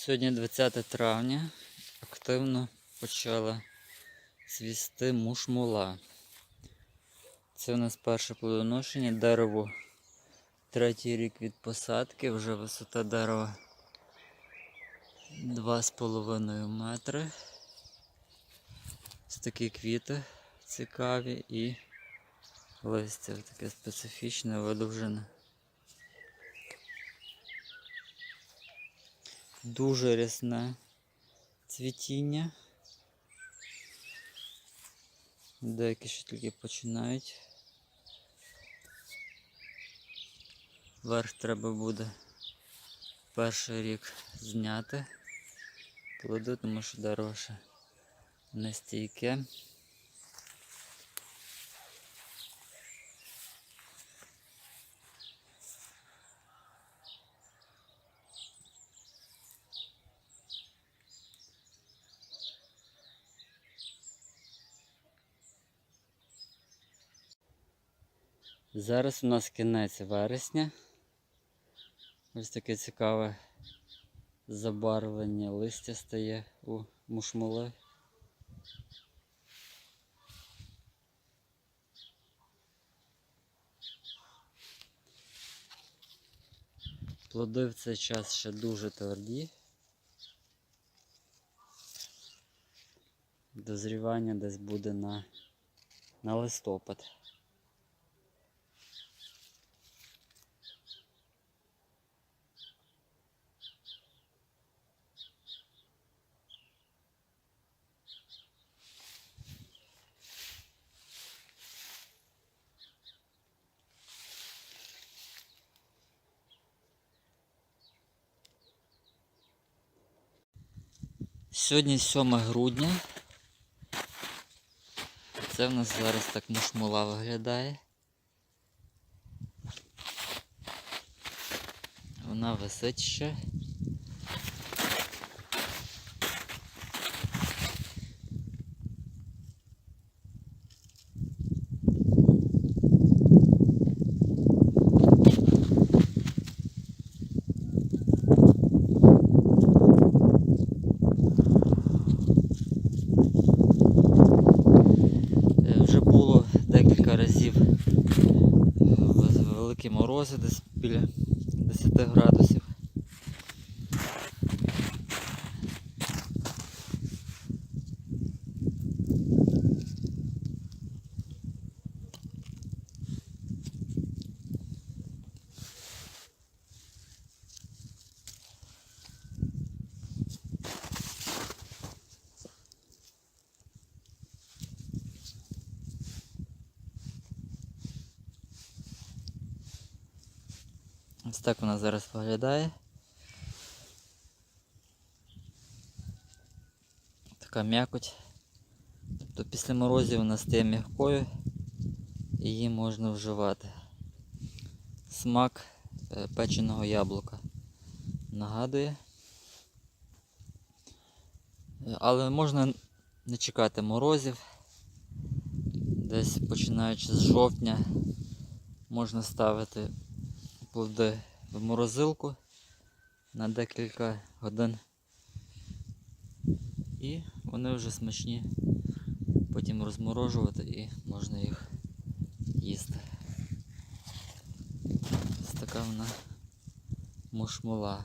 Сьогодні 20 травня. Активно почала цвісти мушмула. Це у нас перше плодоношення. Дерево третій рік від посадки. Вже висота дерева 2,5 метри. Ось такі квіти цікаві і листя таке специфічне, видовжене. Дуже рясне цвітіння. Деякі ще тільки починають. Верх треба буде перший рік зняти плоди, тому що дерево ще не стійке. Зараз у нас кінець вересня. Ось таке цікаве забарвлення листя стає у мушмули. Плоди в цей час ще дуже тверді. Дозрівання десь буде на, на листопад. Сьогодні 7 грудня. Це в нас зараз так мушмула виглядає. Вона висить ще. Е, Вже було декілька разів великі морози, десь біля 10 градусів. Ось так вона зараз виглядає. Така м'якоть. Тобто після морозів вона стає м'якою і її можна вживати. Смак е, печеного яблука нагадує. Е, Але можна не чекати морозів. Десь починаючи з жовтня можна ставити плоди в морозилку на декілька годин. І вони вже смачні. Потім розморожувати і можна їх їсти. Ось така вона мушмула.